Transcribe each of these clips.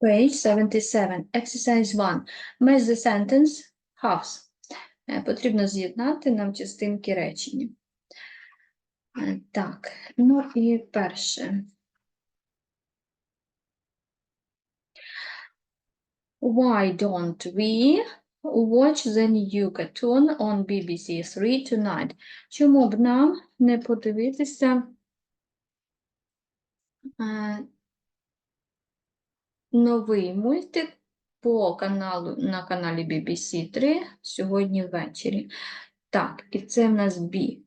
Page 77. Exercise 1. Match the sentence. Е, Потрібно з'єднати нам частинки речення. Е, Так, ну і перше. Why don't we watch the new cartoon on BBC 3 tonight? Чому б нам не подивитися е, новий мультик по каналу на каналі BBC 3 сьогодні ввечері? Так, і це в нас B.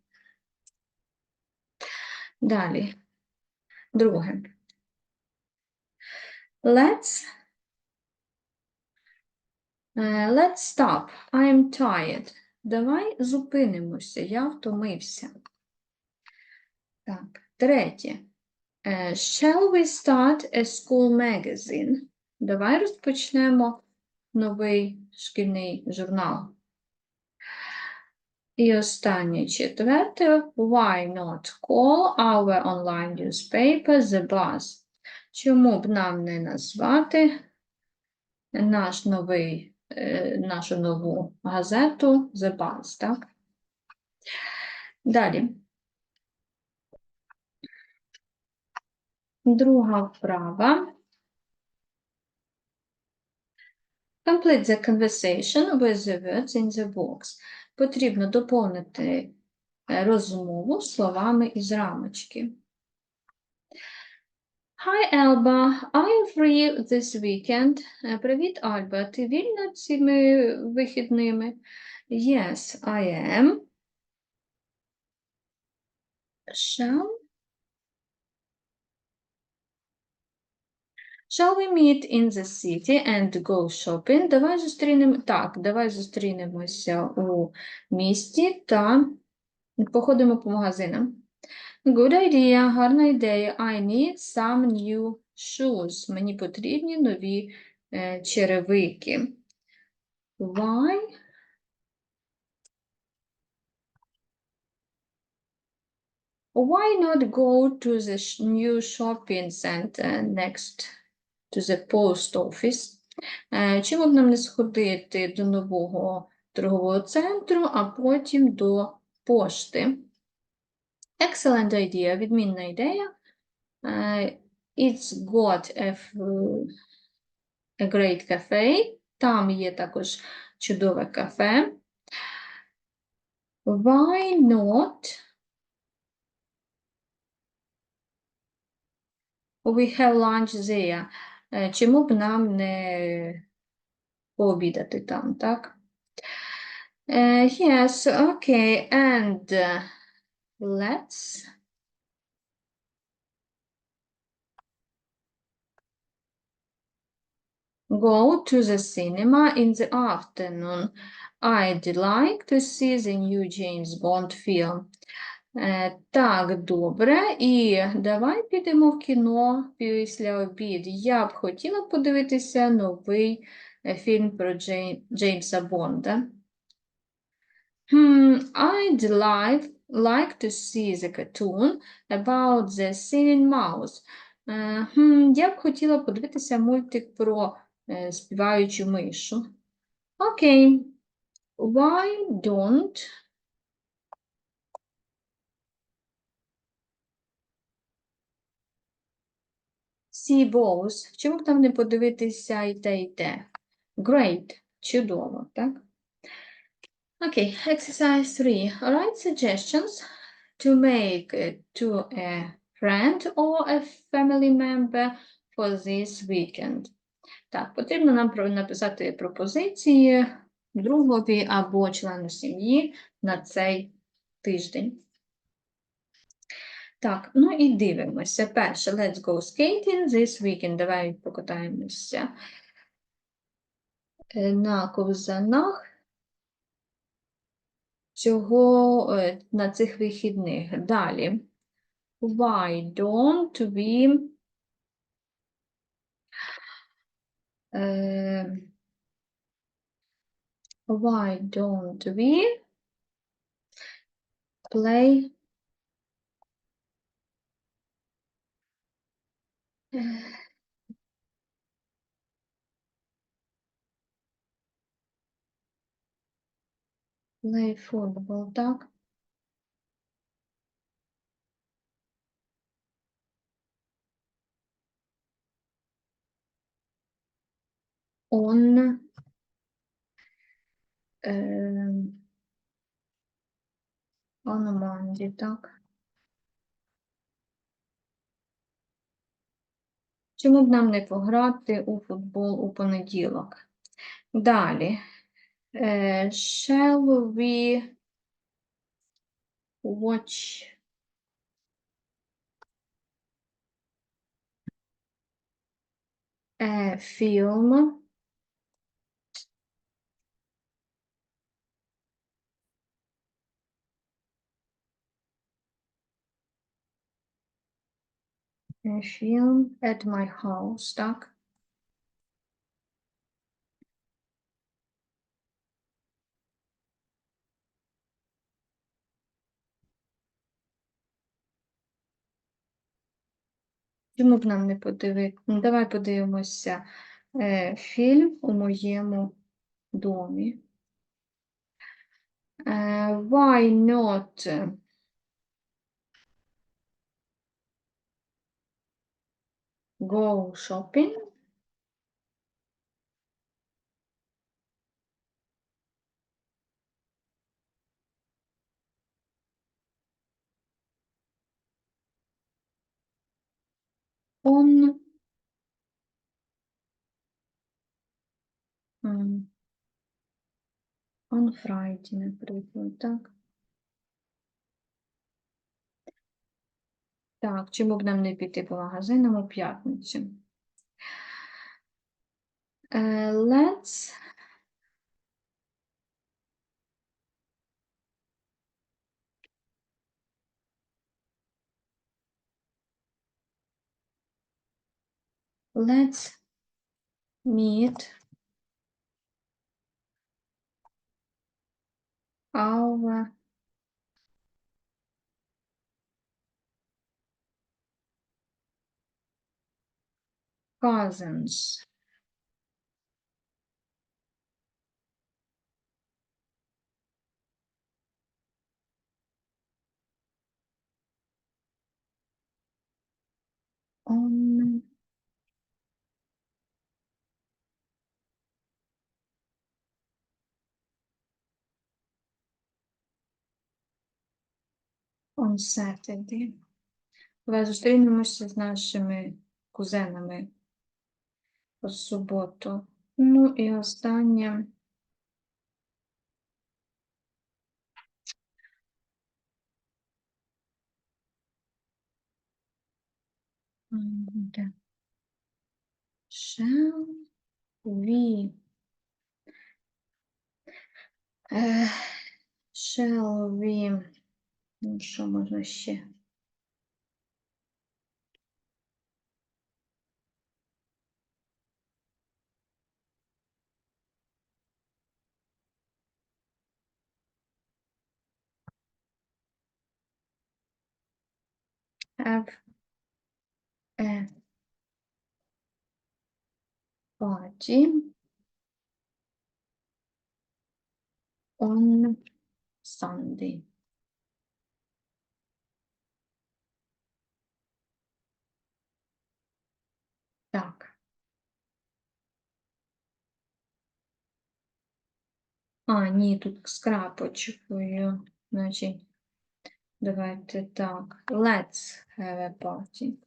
Далі. Друге. Let's Е, Let's stop. I'm tired. Давай зупинимося. Я втомився. Так, третє. Е, Shall we start a school magazine? Давай розпочнемо новий шкільний журнал. І останнє четверте. Why not call our online newspaper the buzz? Чому б нам не назвати наш новий, е, нашу нову газету The Buzz, так? Далі. Друга вправа. Complete the conversation with the words in the box. Потрібно доповнити е, розмову словами із рамочки. Hi, Alba. Are you free this weekend? Е, Привіт, Альба. Ти вільна цими вихідними? Yes, I am. Shall Shall we meet in the city and go shopping? Давай зустрінемо. Так, давай зустрінемося у місті та походимо по магазинам. Good idea, гарна ідея. I need some new shoes. Мені потрібні нові е, черевики. Why? Why not go to the new shopping center next to the post office? Е, Чому б нам не сходити до нового торгового центру, а потім до пошти? Excellent idea, відмінна ідея. Е, It's got a, a great cafe. Там є також чудове кафе. Why not? We have lunch there. Е, Чому б нам не пообідати там, так? Е, Yes, okay, and uh, let's go to the cinema in the afternoon. I'd like to see the new James Bond film. Е, Так, добре. І давай підемо в кіно після обід. Я б хотіла подивитися новий е, фільм про Джей... Джеймса Бонда. I'd like, like to see the cartoon about the singing mouse. Е, я б хотіла подивитися мультик про е, співаючу мишу. Окей. Why don't see both? Чому б там не подивитися і те, і те? Great. Чудово, так? Okay, exercise 3. Write suggestions to make uh, to a friend or a family member for this weekend. Так, потрібно нам написати пропозиції другові або члену сім'ї на цей тиждень. Так, ну і дивимося. Перше, let's go skating this weekend. Давай покатаємося е, на ковзанах цього, е, на цих вихідних. Далі. Why don't we е, Why don't we play Play football, так. Он э, on Monday, так. Чому б нам не пограти у футбол у понеділок? Далі. Е, shall we watch a film film at my house, так? Чому б нам не подивити? Ну, давай подивимося е, фільм у моєму домі. Е, why not go shopping? On м, on Friday, наприклад, так? Так, чому б нам не піти по магазинам у п'ятницю? Е, let's let's meet our cousins. On on Saturday. Зустрінемося з нашими кузенами суботу. Ну і останнє. Де? Shall we е, shall we ну, що можна ще? Have a party on Sunday. Так. А, ні, тут з крапочкою. Значить, давайте так. Let's have a party.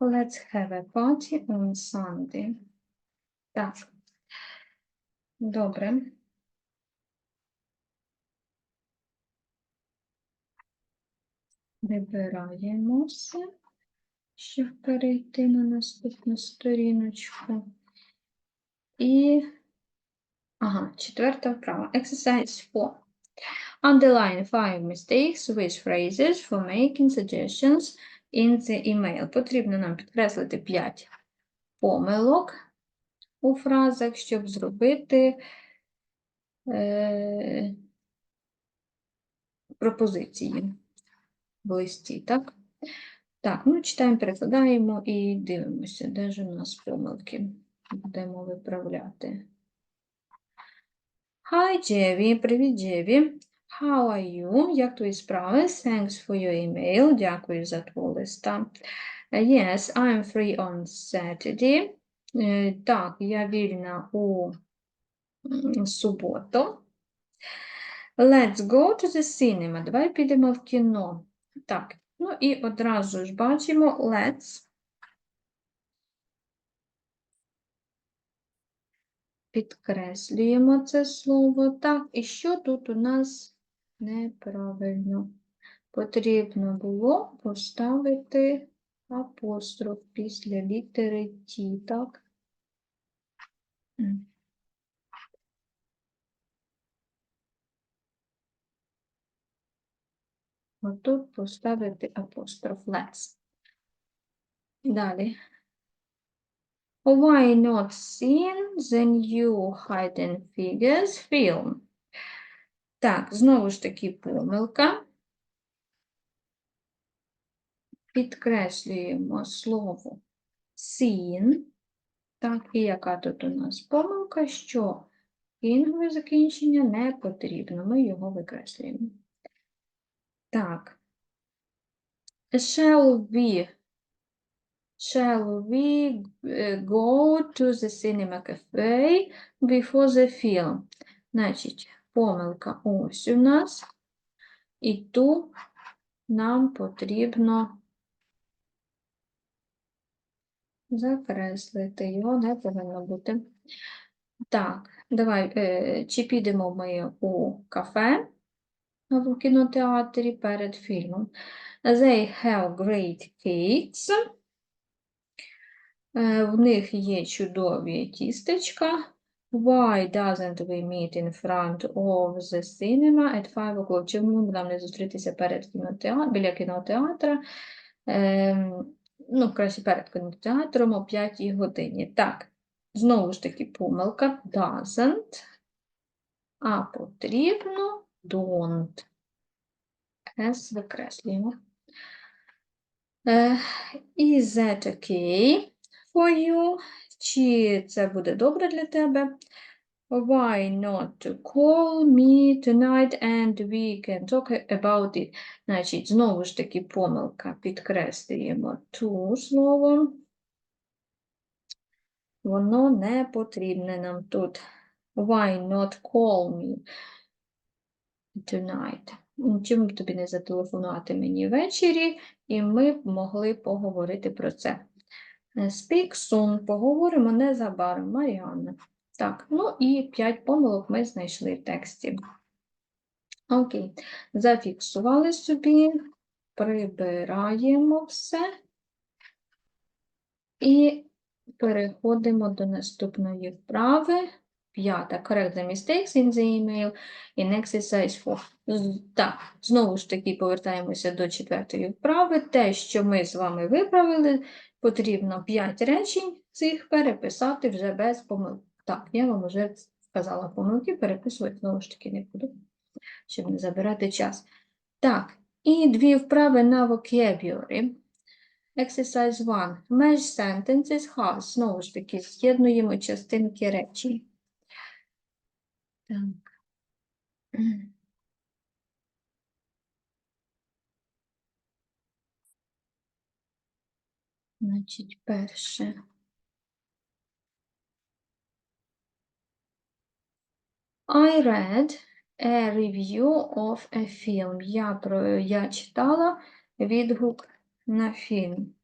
Let's have a party on Sunday. Так. Добре. Вибираємося, щоб перейти на наступну сторіночку. І, ага, четверта вправа. Exercise 4. Underline five mistakes with phrases for making suggestions in the email. Потрібно нам підкреслити 5 помилок у фразах, щоб зробити е, пропозиції в листі, так? Так, ну читаємо, перекладаємо і дивимося, де ж у нас помилки. Будемо виправляти. Hi, Джеві, привіт, Джеві. How are you? Як твої справи? Thanks for your email. Дякую за твого листа. Yes, I'm free on Saturday. Е, Так, я вільна у суботу. Let's go to the cinema. Давай підемо в кіно. Так, ну і одразу ж бачимо let's. Підкреслюємо це слово. Так, і що тут у нас неправильно? Потрібно було поставити апостроф після літери Т, так? Отут поставити апостроф let's. Далі. Why not seen the new Hidden Figures film? Так, знову ж таки помилка. Підкреслюємо слово seen. Так, і яка тут у нас помилка, що інгове закінчення не потрібно. Ми його викреслюємо. Так. Shall we Shall we uh, go to the cinema cafe before the film? Значить, помилка ось у нас. І ту нам потрібно закреслити. Його не повинно бути. Так, давай, е, чи підемо ми у кафе в кінотеатрі перед фільмом. They have great cakes. Е, В них є чудові тістечка. Why doesn't we meet in front of the cinema at 5 o'clock? Чому б нам не зустрітися перед кінотеатром, біля кінотеатра? Ем, ну, краще перед кінотеатром о 5 годині. Так, знову ж таки помилка doesn't, а потрібно don't. S викреслюємо. Is that okay you? Чи це буде добре для тебе? Why not call me tonight and we can talk about it? Значить, знову ж таки помилка. Підкреслюємо ту слово. Воно не потрібне нам тут. Why not call me tonight? Чому тобі не зателефонувати мені ввечері, і ми б могли поговорити про це. Е, Speak soon. Поговоримо незабаром. Маріанна. Так, ну і 5 помилок ми знайшли в тексті. Окей. Зафіксували собі, прибираємо все і переходимо до наступної вправи. П'ята. Correct the mistakes in the email in exercise 4. Так, знову ж таки повертаємося до четвертої вправи. Те, що ми з вами виправили, потрібно 5 речень цих переписати вже без помилок. Так, я вам вже сказала помилки, переписувати знову ж таки не буду, щоб не забирати час. Так, і дві вправи на vocabulary. Exercise 1. Merge sentences have. Знову ж таки, з'єднуємо частинки речень. Так. Значить, перше. I read a review of a film. Я, про, я читала відгук на фільм.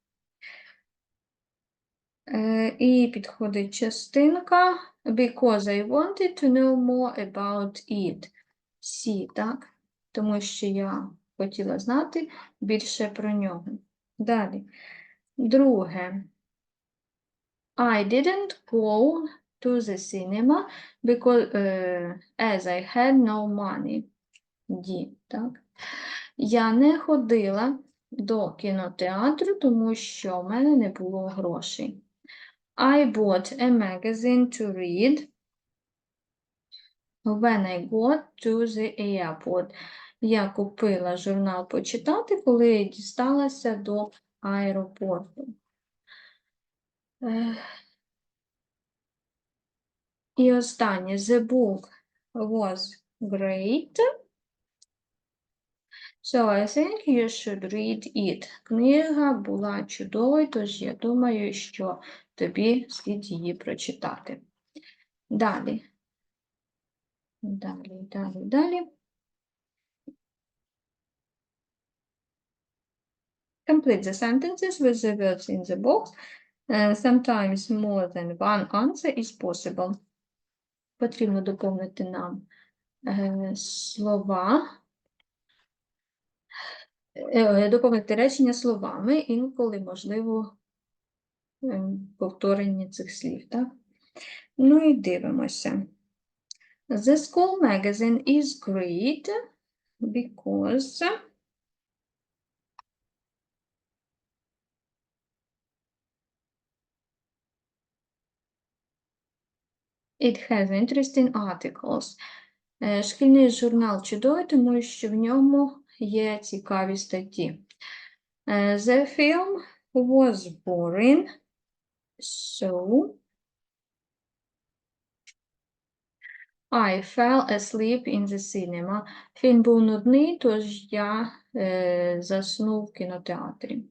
Е, і підходить частинка because I wanted to know more about it. Сі, так? Тому що я хотіла знати більше про нього. Далі. Друге. I didn't go to the cinema because е, as I had no money. Ді, так? Я не ходила до кінотеатру, тому що в мене не було грошей. I bought a magazine to read when I got to the airport. Я купила журнал почитати, коли я дісталася до аеропорту. Е, І останнє. The book was great. So I think you should read it. Книга була чудовою, тож я думаю, що тобі слід її прочитати. Далі. Далі, далі, далі. Complete the sentences with the words in the box. Uh, sometimes more than one answer is possible. Потрібно доповнити нам е, слова, е, доповнити речення словами, інколи можливо е, повторення цих слів. Так? Ну і дивимося. The school magazine is great because it has interesting articles. Е, Шкільний журнал чудовий, тому що в ньому є цікаві статті. Е, The film was boring, so I fell asleep in the cinema. Фільм був нудний, тож я е, заснув в кінотеатрі.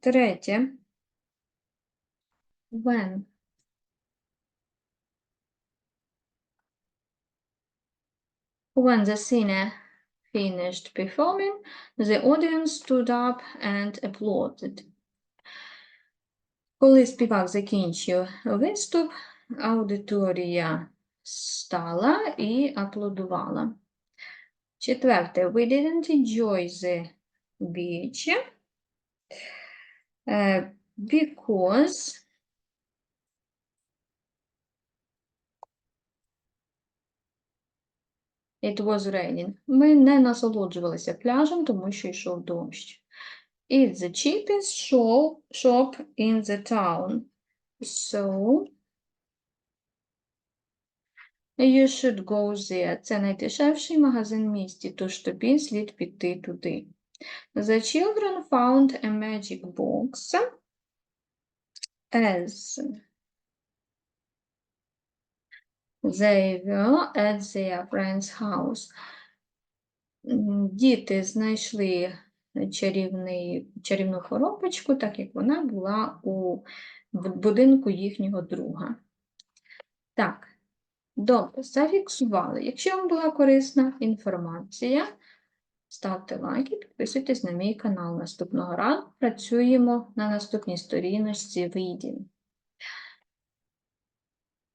Третє. When. When the singer finished performing, the audience stood up and applauded. Коли співак закінчив виступ, аудиторія стала і аплодувала. Четверте. We didn't enjoy the beach е, because it was raining. Ми не насолоджувалися пляжем, тому що йшов дощ. It's the cheapest shop, shop in the town. So you should go there. Це найдешевший магазин в місті, тож тобі слід піти туди. The children found a magic box as they were at their friend's house. Діти знайшли чарівний, чарівну коробочку, так як вона була у будинку їхнього друга. Так, добре, зафіксували. Якщо вам була корисна інформація, ставте лайки, підписуйтесь на мій канал. Наступного разу працюємо на наступній сторіночці Reading.